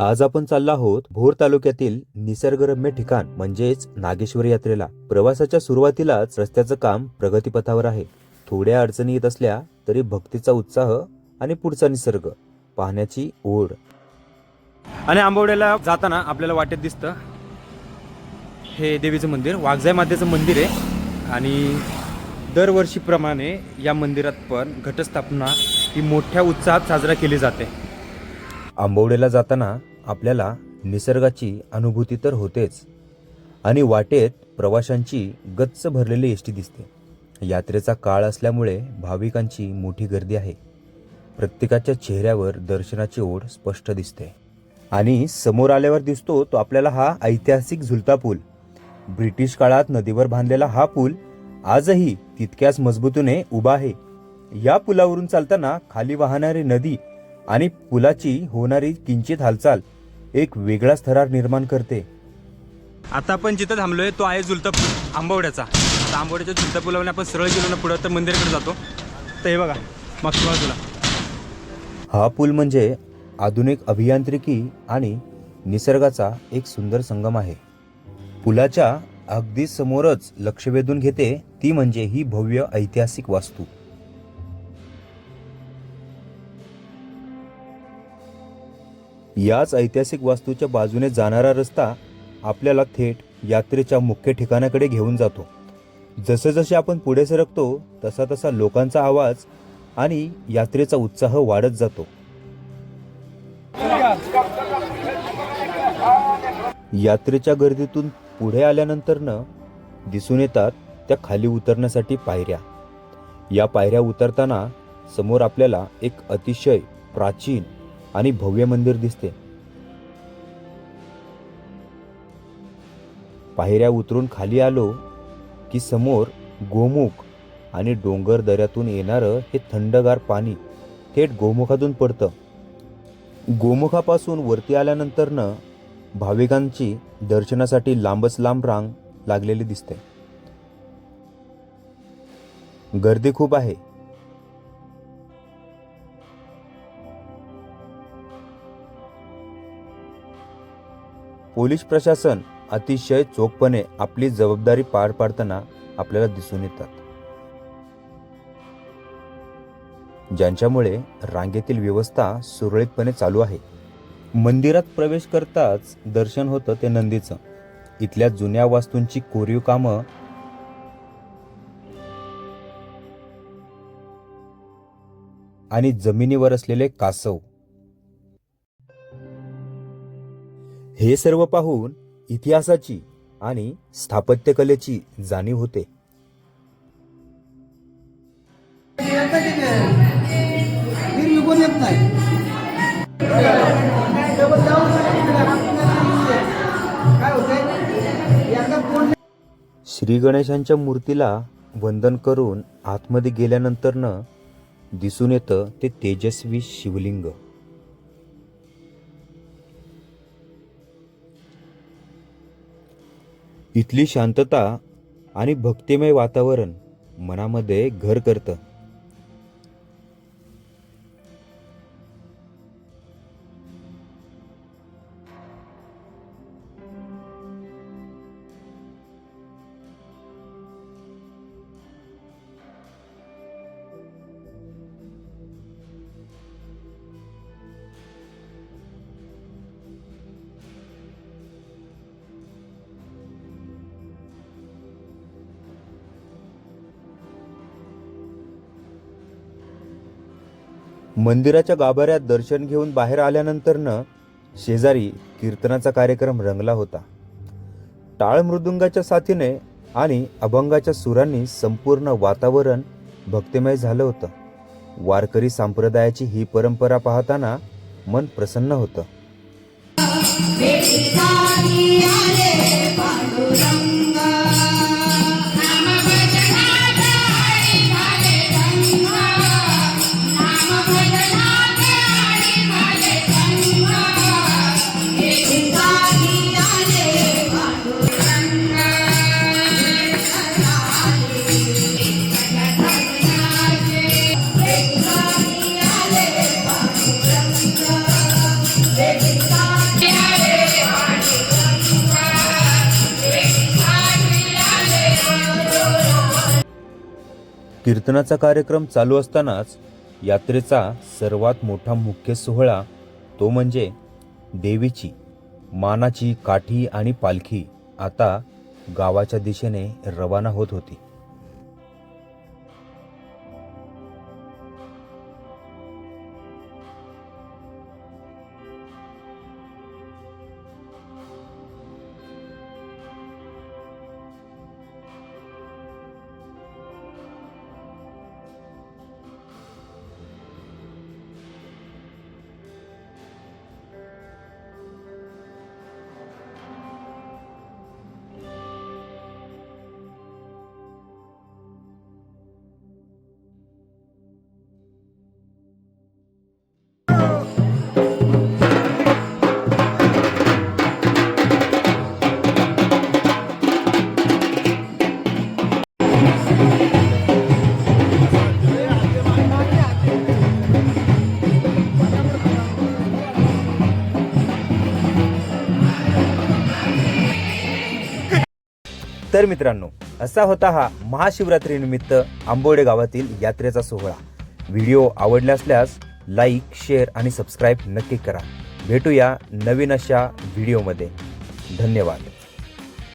आज आपण चाललो आहोत भोर तालुक्यातील निसर्गरम्य ठिकाण म्हणजेच नागेश्वर यात्रेला. प्रवासाच्या सुरुवातीलाच रस्त्याचं काम प्रगतीपथावर आहे. थोड्या अडचणी येत असल्या तरी भक्तीचा उत्साह आणि पुढचा निसर्ग पाहण्याची ओढ. आणि आंबवड्याला जाताना आपल्याला वाटेत दिसतं. हे देवीचं मंदिर वाघजाई मातेचं मंदिर आहे. आणि दरवर्षीप्रमाणे या मंदिरात पण घटस्थापना ही मोठ्या उत्साहात साजरा केली जाते. आंबवडेला जाताना आपल्याला निसर्गाची अनुभूती तर होतेच आणि वाटेत प्रवाशांची गच्च भरलेली एसटी दिसते. यात्रेचा काळ असल्यामुळे भाविकांची मोठी गर्दी आहे. प्रत्येकाच्या चेहऱ्यावर दर्शनाची ओढ स्पष्ट दिसते. आणि समोर आल्यावर दिसतो तो आपल्याला हा ऐतिहासिक झुलता पूल. ब्रिटिश काळात नदीवर बांधलेला हा पूल आजही तितक्याच मजबूतीने उभा आहे. या पुलावरून चालताना खाली वाहणारी नदी आणि पुलाची होणारी किंचित हालचाल एक वेगळाच थरार निर्माण करते. आता आपण जिथं थांबलोय तो आहे झुलता पूल आंबवड्याचा. आता आंबवड्याच्या झुलता पुलावरून आपण सरळ गेलो ना पुढं तर मंदिराकडे जातो. तर हे बघा मागच्या बाजूला. हा पूल म्हणजे आधुनिक अभियांत्रिकी आणि निसर्गाचा एक सुंदर संगम आहे. पुलाच्या अगदी समोरच लक्ष वेधून घेते ती म्हणजे ही भव्य ऐतिहासिक वास्तू. याच ऐतिहासिक वास्तूच्या बाजूने जाणारा रस्ता आपल्याला थेट यात्रेच्या मुख्य ठिकाणाकडे घेऊन जातो. जसे जसे आपण पुढे सरकतो तसा तसा लोकांचा आवाज आणि यात्रेचा उत्साह वाढत जातो. यात्रेच्या गर्दीतून पुढे आल्यानंतरनं दिसून येतात त्या खाली उतरण्यासाठी पायऱ्या. या पायऱ्या उतरताना समोर आपल्याला एक अतिशय प्राचीन आणि भव्य मंदिर दिसते. पायऱ्या उतरून खाली आलो की समोर गोमुख आणि डोंगर दऱ्यातून येणारं हे थंडगार पाणी थेट गोमुखातून पडतं. गोमुखापासून वरती आल्यानंतरनं भाविकांची दर्शनासाठी लांबच लांब रांग लागलेली दिसते. गर्दी खूप आहे. पोलीस प्रशासन अतिशय चोखपणे आपली जबाबदारी पार पाडताना आपल्याला दिसून येतात. ज्यांच्यामुळे रांगेतील व्यवस्था सुरळीतपणे चालू आहे. मंदिरात प्रवेश करताच दर्शन होतं ते नंदीचं. इथल्या जुन्या वास्तूंची कोरीव कामं आणि जमिनीवर असलेले कासव. हे सर्व पाहून इतिहासाची आणि स्थापत्यकलेची जाणीव होते. श्री गणेशांच्या मूर्तीला वंदन करून आतमध्ये गेल्यानंतरनं दिसून येतं ते तेजस्वी शिवलिंग. इथली शांतता आणि भक्तिमय वातावरण मनामध्ये घर करतं. मंदिराच्या गाभाऱ्यात दर्शन घेऊन बाहेर आल्यानंतरनं शेजारी कीर्तनाचा कार्यक्रम रंगला होता. टाळ मृदुंगाच्या साथीने आणि अभंगाच्या सुरांनी संपूर्ण वातावरण भक्तिमय झालं होतं. वारकरी संप्रदायाची ही परंपरा पाहताना मन प्रसन्न होतं. कीर्तनाचा कार्यक्रम चालू असतानाच यात्रेचा सर्वात मोठा मुख्य सोहळा तो म्हणजे देवीची मानाची काठी आणि पालखी आता गावाच्या दिशेने रवाना होत होती. तर मित्रांनो असा होता हा महाशिवरात्रीनिमित्त आंबोडे गावातील यात्रेचा सोहळा. व्हिडिओ आवडला असल्यास लाईक शेअर आणि सबस्क्राईब नक्की करा. भेटूया नवीन अशा व्हिडिओमध्ये. धन्यवाद.